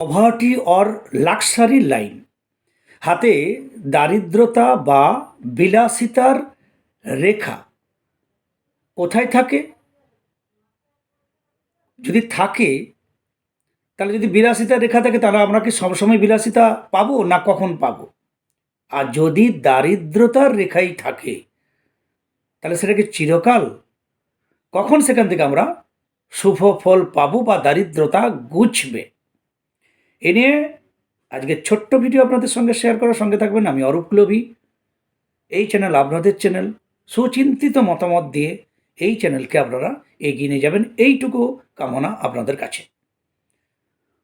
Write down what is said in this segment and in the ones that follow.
Poverty or luxury line. হাতে দারিদ্রতা বা বিলাসিতার রেখা। কোথায় থাকে? যদি থাকে, তাহলে যদি বিলাসিতার রেখা থাকে, তাহলে আমরা কি সবসময় বিলাসিতা পাবো না কখন পাবো? আর যদি দারিদ্রতার রেখাই থাকে, তাহলে সেটা কি চিরকাল? কখন সেখান থেকে আমরা শুভ ফল পাবো বা দারিদ্রতা গুছবে? এ নিয়ে আজকে ছোট্ট ভিডিও আপনাদের সঙ্গে শেয়ার করার সঙ্গে থাকবেন আমি অরূপ লোভী। এই চ্যানেল আপনাদের চ্যানেল সুচিন্তিত মতামত দিয়ে এই চ্যানেলকে আপনারা এগিয়ে নিয়ে যাবেন। এইটুকু কামনা আপনাদের কাছে।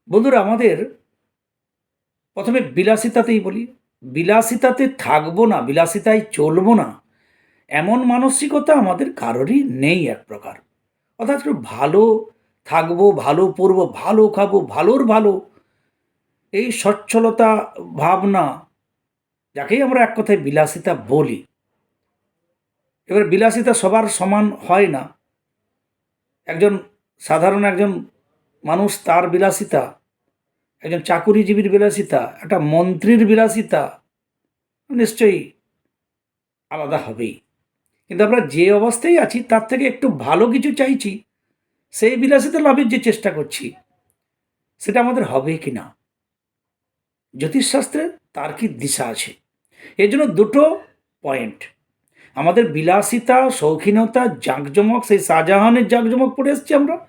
বন্ধুরা, আমাদের প্রথমে বিলাসিতাতেই বলি। বিলাসিতাতে থাকব না, বিলাসিতায় চলবো না, এমন মানসিকতা আমাদের কারোরই নেই এক প্রকার। অর্থাৎ ভালো থাকব, ভালো পড়ব, ভালো খাব, ভালোর ভালো এই সচ্ছলতা ভাবনা যাকেই আমরা এক কথায় বিলাসিতা বলি, এবার বিলাসিতা সবার সমান হয় না। একজন সাধারণ একজন মানুষ তার বিলাসিতা, একজন চাকুরিজীবীর বিলাসিতা, একটা মন্ত্রীর বিলাসিতা নিশ্চয়ই আলাদা হবেই। কিন্তু আমরা যে অবস্থায় আছি, তার থেকে একটু ভালো কিছু চাইছি, সেই বিলাসিতা লাভের যে চেষ্টা করছি, সেটা আমাদের হবে কি না? জ্যোতিষশাস্ত্রে তার কি দিশা আছে? এর জন্য দুটো পয়েন্ট আমাদের বিলাসিতা, শৌখিনতা, জাঁকজমক, সেই শাহজাহানের জাঁকজমক পড়ে এসছি আমরা।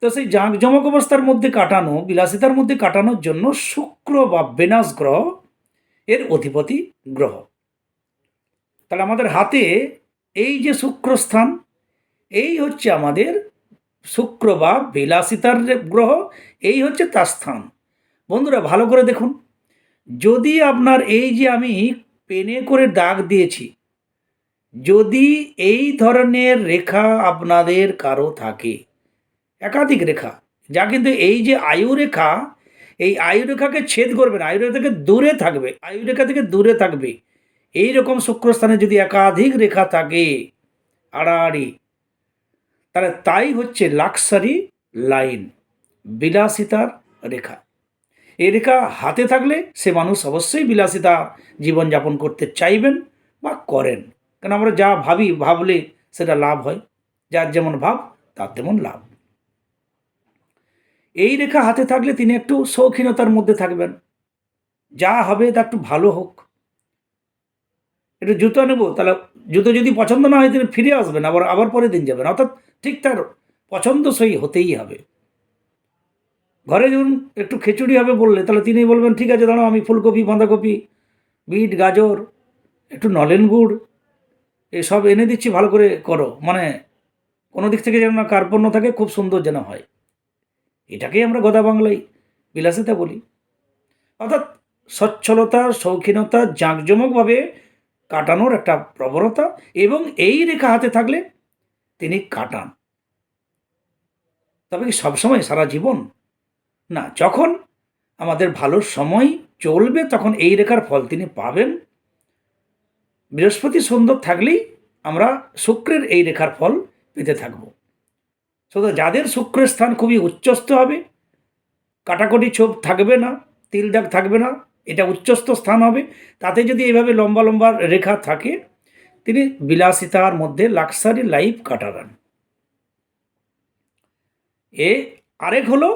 তো সেই জাঁকজমক অবস্থার মধ্যে কাটানো, বিলাসিতার মধ্যে কাটানোর জন্য শুক্র বা বেনাস গ্রহ এর অধিপতি গ্রহ। তাহলে আমাদের হাতে এই যে শুক্রস্থান এই হচ্ছে আমাদের শুক্র বা বিলাসিতার গ্রহ, এই হচ্ছে তার স্থান। বন্ধুরা, ভালো করে দেখুন। যদি আপনার এই যে আমি পেনে করে দাগ দিয়েছি, যদি এই ধরনের রেখা আপনাদের কারও থাকে, একাধিক রেখা, যা কিন্তু এই যে আয়ু রেখা, এই আয়ু রেখাকে ছেদ করবে না, আয়ু রেখা থেকে দূরে থাকবে, আয়ু রেখা থেকে দূরে থাকবে। এই রকম শুক্রস্থানে যদি একাধিক রেখা থাকে, আড়াআড়ি, তাহলে তাই হচ্ছে লাক্সারি লাইন বিলাসিতার রেখা। এই রেখা হাতে থাকলে সে মানুষ অবশ্যই বিলাসিতা জীবনযাপন করতে চাইবেন বা করেন। কেন আমরা যা ভাবি, ভাবলে সেটা লাভ হয়। যার যেমন ভাব, তার তেমন লাভ। এই রেখা হাতে থাকলে তিনি একটু শৌখিনতার মধ্যে থাকবেন। যা হবে তা একটু ভালো হোক। একটু জুতো নেব, তাহলে জুতো যদি পছন্দ না হয় তিনি ফিরে আসবেন, আবার আবার পরের দিন যাবেন। অর্থাৎ ঠিক তার পছন্দসই হতেই হবে। ঘরে যখন একটু খিচুড়ি হবে বললে, তাহলে তিনি বলবেন, ঠিক আছে, দাঁড়াও, আমি ফুলকপি, বাঁধাকপি, বিট, গাজর, একটু নলেন গুড়, এসব এনে দিচ্ছি, ভালো করে করো। মানে কোনো দিক থেকে যেন না কার্পণ্য থাকে, খুব সুন্দর যেন হয়। এটাকেই আমরা গদা বাংলায় বিলাসিতা বলি। অর্থাৎ সচ্ছলতা, শৌখিনতা, জাঁকজমকভাবে কাটানোর একটা প্রবণতা, এবং এই রেখা হাতে থাকলে তিনি কাটান। তবে কি সবসময় সারা জীবন না, যখন আমাদের ভালো সময় চলবে, তখন এই রেখার ফল তিনি পাবেন। বৃহস্পতি সুন্দর থাকলেই আমরা শুক্রের এই রেখার ফল পেতে থাকব। শুধু যাদের শুক্রের স্থান খুবই উচ্চস্থ হবে, কাটাকুটি ছোপ থাকবে না, তিল দাগ থাকবে না, এটা উচ্চস্থ স্থান হবে, তাতে যদি এভাবে লম্বা লম্বা রেখা থাকে, তিনি বিলাসিতার মধ্যে লাক্সারি লাইফ কাটাবেন এ আরেক হলো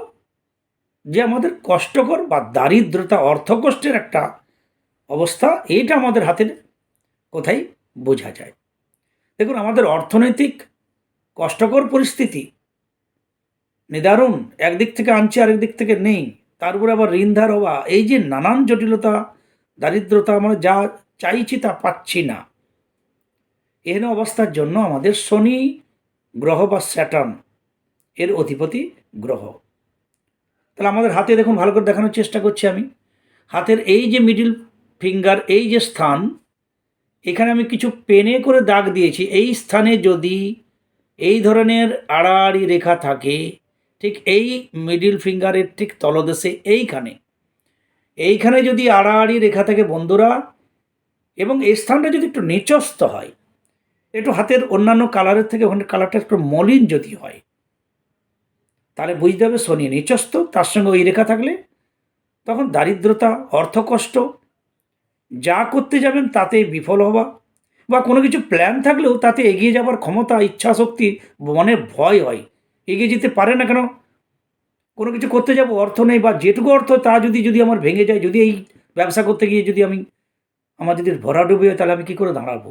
যে আমাদের কষ্টকর বা দারিদ্রতা অর্থকষ্টের একটা অবস্থা, এইটা আমাদের হাতের কোথায় বোঝা যায়? দেখুন, আমাদের অর্থনৈতিক কষ্টকর পরিস্থিতি নিদারুণ, একদিক থেকে আনছে, আরেক দিক থেকে নেই। তার উপরে আবার ঋণধার হওয়া, এই যে নানান জটিলতা, দারিদ্রতা, আমরা যা চাইছি তা পাচ্ছি না। এহেন অবস্থার জন্য আমাদের শনি গ্রহ বা স্যাটার্ন, এর অধিপতি গ্রহ। তাহলে আমাদের হাতে দেখুন ভালো করে দেখানোর চেষ্টা করছি আমি। হাতের এই যে মিডিল ফিঙ্গার এই যে স্থান, এখানে আমি কিছু পেনে করে দাগ দিয়েছি। এই স্থানে যদি এই ধরনের আড়াআড়ি রেখা থাকে, ঠিক এই মিডিল ফিঙ্গারের ঠিক তলদেশে এইখানে এইখানে যদি আড়াআড়ি রেখা থাকে বন্ধুরা, এবং এই স্থানটা যদি একটু নিচস্ত হয়, একটু হাতের অন্যান্য কালারের থেকে ওখানে কালারটা একটু মলিন যদি হয় তাহলে বুঝতে হবে শনি নিচস্ত তার সঙ্গে ওই রেখা থাকলে। তখন দারিদ্রতা, অর্থকষ্ট, যা করতে যাবেন তাতে বিফল হওয়া বা কোনো কিছু প্ল্যান থাকলেও তাতে এগিয়ে যাবার ক্ষমতা ইচ্ছা শক্তি মনে ভয় হয়। এগিয়ে যেতে পারে না কেন? কোনো কিছু করতে যাব, অর্থ নেই বা যেটুকু অর্থ, তা যদি যদি আমার ভেঙে যায়, যদি এই ব্যবসা করতে গিয়ে যদি আমি আমার যদি ভরাডুবি হয়, তাহলে আমি কী করে দাঁড়াবো?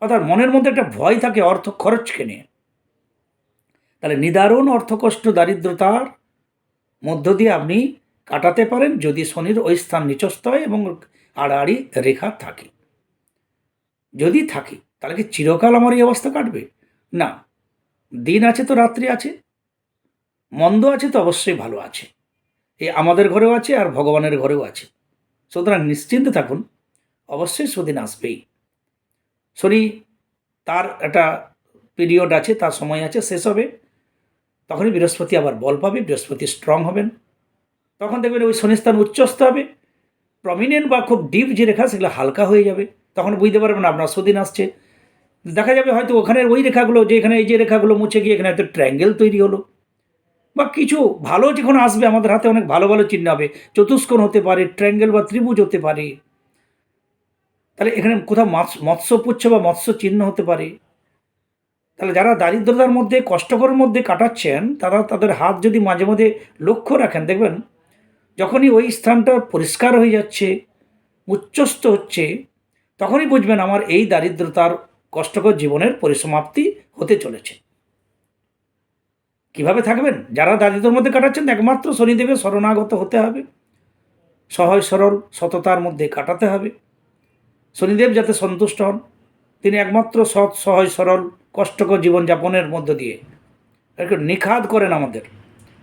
অর্থাৎ মনের মধ্যে একটা ভয় থাকে অর্থ খরচকে নিয়ে। তাহলে নিদারুণ অর্থকষ্ট দারিদ্রতার মধ্য দিয়ে আপনি কাটাতে পারেন যদি শনির ওই স্থান নিচস্থ হয় এবং আড়াআড়ি রেখা থাকে। যদি থাকে, তাহলে কি চিরকাল আমার এই অবস্থা কাটবে? না। দিন আছে তো রাত্রি আছে। মন্দ আছে তো অবশ্যই ভালো আছে। এ আমাদের ঘরেও আছে আর ভগবানের ঘরেও আছে। সুতরাং নিশ্চিন্তে থাকুন, অবশ্যই সুদিন আসবেই। শনি, তার একটা পিরিয়ড আছে, তার সময় আছে, শেষ হবে। তখনই বৃহস্পতি আবার বল পাবে, বৃহস্পতি স্ট্রং হবেন। তখন দেখবেন ওই শনিস্থান উচ্চস্থ হবে। প্রমিনেন্ট বা খুব ডিপ যে রেখা, সেগুলো হালকা হয়ে যাবে। তখন বুঝতে পারবেন আপনার সুদিন আসছে। দেখা যাবে হয়তো ওখানের ওই রেখাগুলো, যে এখানে এই যে রেখাগুলো মুছে গিয়ে এখানে হয়তো ট্রায়াঙ্গেল তৈরি হলো। বা কিছু ভালো যখন আসবে, আমাদের হাতে অনেক ভালো ভালো চিহ্ন হবে। চতুষ্কোণ হতে পারে ট্রায়াঙ্গেল বা ত্রিভুজ হতে পারে। তাহলে এখানে কোথাও মৎস্য মৎস্যপুচ্ছ বা মৎস্য চিহ্ন হতে পারে। তাহলে যারা দারিদ্রতার মধ্যে, কষ্টকর মধ্যে কাটাচ্ছেন, তারা তাদের হাত যদি মাঝে মাঝে লক্ষ্য রাখেন, দেখবেন যখনই ওই স্থানটা পরিষ্কার হয়ে যাচ্ছে উচ্চস্ত হচ্ছে, তখনই বুঝবেন আমার এই দারিদ্রতার কষ্টকর জীবনের পরিসমাপ্তি হতে চলেছে। কীভাবে থাকবেন? যারা দারিদ্রের মধ্যে কাটাচ্ছেন, একমাত্র শনিদেবের শরণাগত হতে হবে। সহজ, সরল সততার মধ্যে কাটাতে হবে। শনিদেব যাতে সন্তুষ্ট হন, তিনি একমাত্র সৎ, সহজ, সরল কষ্টকর জীবনযাপনের মধ্য দিয়ে। একটু নিখাদ করেন আমাদের।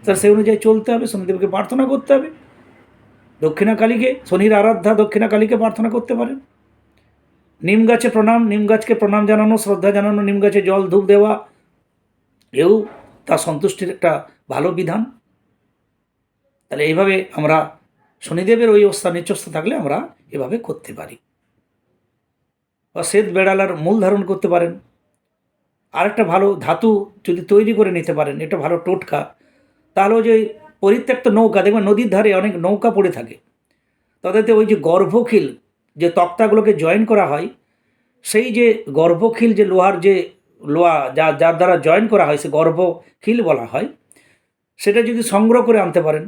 তাহলে সেই অনুযায়ী চলতে হবে, শনিদেবকে প্রার্থনা করতে হবে। দক্ষিণা কালীকে শনির আরাধ্যা দক্ষিণা কালীকে প্রার্থনা করতে পারেন। নিম গাছে প্রণাম, নিম গাছকে প্রণাম জানানো, শ্রদ্ধা জানানো, নিম গাছে জল ধূপ দেওয়া, এও তার সন্তুষ্টির একটা ভালো বিধান। তাহলে এইভাবে আমরা শনিদেবের ওই অবস্থা নিচস্থ থাকলে আমরা এভাবে করতে পারি। বা শ্বেত বেড়ালার মূল ধারণ করতে পারেন। আরেকটা ভালো ধাতু যদি তৈরি করে নিতে পারেন, এটা ভালো টোটকা, তাহলে ওই যে পরিত্যক্ত নৌকা, দেখবেন নদীর ধারে অনেক নৌকা পড়ে থাকে। তাদেরতে ওই যে গর্ভখিল যে তক্তাগুলোকে জয়েন করা হয়, সেই যে গর্ভখিল যে লোহার যে লোহা, যা, যার দ্বারা জয়েন করা হয়, সে গর্ভখিল বলা হয়, সেটা যদি সংগ্রহ করে আনতে পারেন,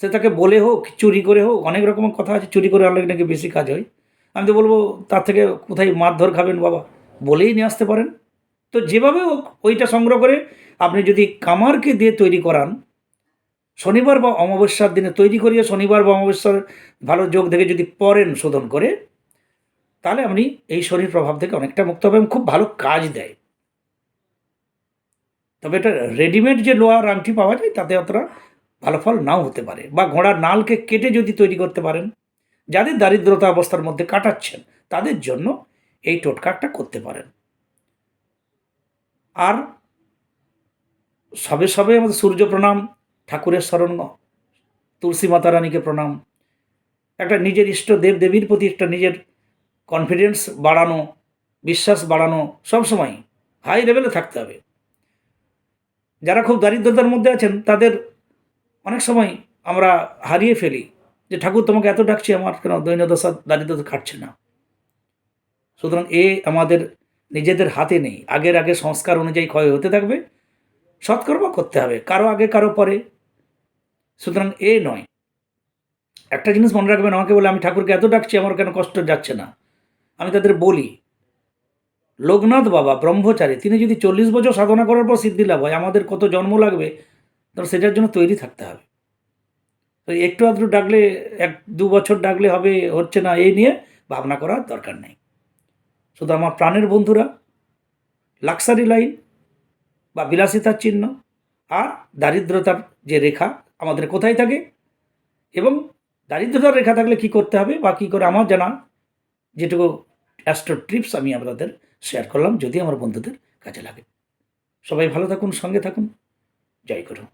সে তাকে বলে হোক, চুরি করে হোক, অনেক রকম কথা আছে, চুরি করে আনলে নাকি বেশি কাজ হয়। আমি তো বলব, তার থেকে কোথায় মারধর খাবেন বাবা, বলেই নিয়ে আসতে পারেন। তো যেভাবে হোক, ওইটা সংগ্রহ করে আপনি যদি কামারকে দিয়ে তৈরি করান, শনিবার বা অমাবস্যার দিনে তৈরি করিয়ে শনিবার বা অমাবস্যার ভালো যোগ থেকে যদি পরেন শোধন করে, তাহলে আপনি এই শনির প্রভাব থেকে অনেকটা মুক্ত হবে এবং খুব ভালো কাজ দেয়। তবে এটা রেডিমেড যে লোহার আংটি পাওয়া যায়, তাতে অতটা ভালো ফল নাও হতে পারে বা ঘোড়ার নালকে কেটে যদি তৈরি করতে পারেন, যাদের দারিদ্রতা অবস্থার মধ্যে কাটাচ্ছেন, তাদের জন্য এই টোটকাটা করতে পারেন। আর সবে সবে আমাদের সূর্য প্রণাম, ঠাকুরের স্মরণ তুলসী মাতা রানীকে প্রণাম। একটা নিজের ইষ্ট দেব দেবীর প্রতি একটা নিজের কনফিডেন্স বাড়ানো, বিশ্বাস বাড়ানো সবসময় হাই লেভেলে থাকতে হবে। যারা খুব দারিদ্রতার মধ্যে আছেন, তাদের অনেক সময় আমরা হারিয়ে ফেলি যে, ঠাকুর, তোমাকে এত ডাকছি, আমার কেন দৈন্যদশা দারিদ্রতা খাটছে না? সুতরাং এ আমাদের নিজেদের হাতে নেই। আগের আগে সংস্কার অনুযায়ী ক্ষয় হতে থাকবে। সৎকর্ম করতে হবে, কারও আগে, কারও পরে। সুতরাং এ নয়। একটা জিনিস মনে রাখবেন, আমাকে বলে, আমি ঠাকুরকে এত ডাকছি, আমার কেন কষ্ট যাচ্ছে না? আমি তাদের বলি, লোকনাথ বাবা, ব্রহ্মচারী, তিনি যদি চল্লিশ বছর সাধনা করার পর সিদ্ধি লাভ হয়, আমাদের কত জন্ম লাগবে? তো সেটার জন্য তৈরি থাকতে হবে। তো একটু আধটু ডাকলে, এক, দু বছর ডাকলে হবে, হচ্ছে না, এই নিয়ে ভাবনা করার দরকার নেই। শুধু আমার প্রাণের বন্ধুরা, লাক্সারি লাইন বা বিলাসিতার চিহ্ন আর দারিদ্রতার যে রেখা আমাদের কোথায় থাকে এবং দারিদ্রতার রেখা থাকলে কি করতে হবে বা কী করে আমার জানা যেটুকু অ্যাস্ট্রো ট্রিপস আমি আপনাদের শেয়ার করলাম, যদি আমার বন্ধুদের কাজে লাগে। সবাই ভালো থাকুন, সঙ্গে থাকুন। জয় করুন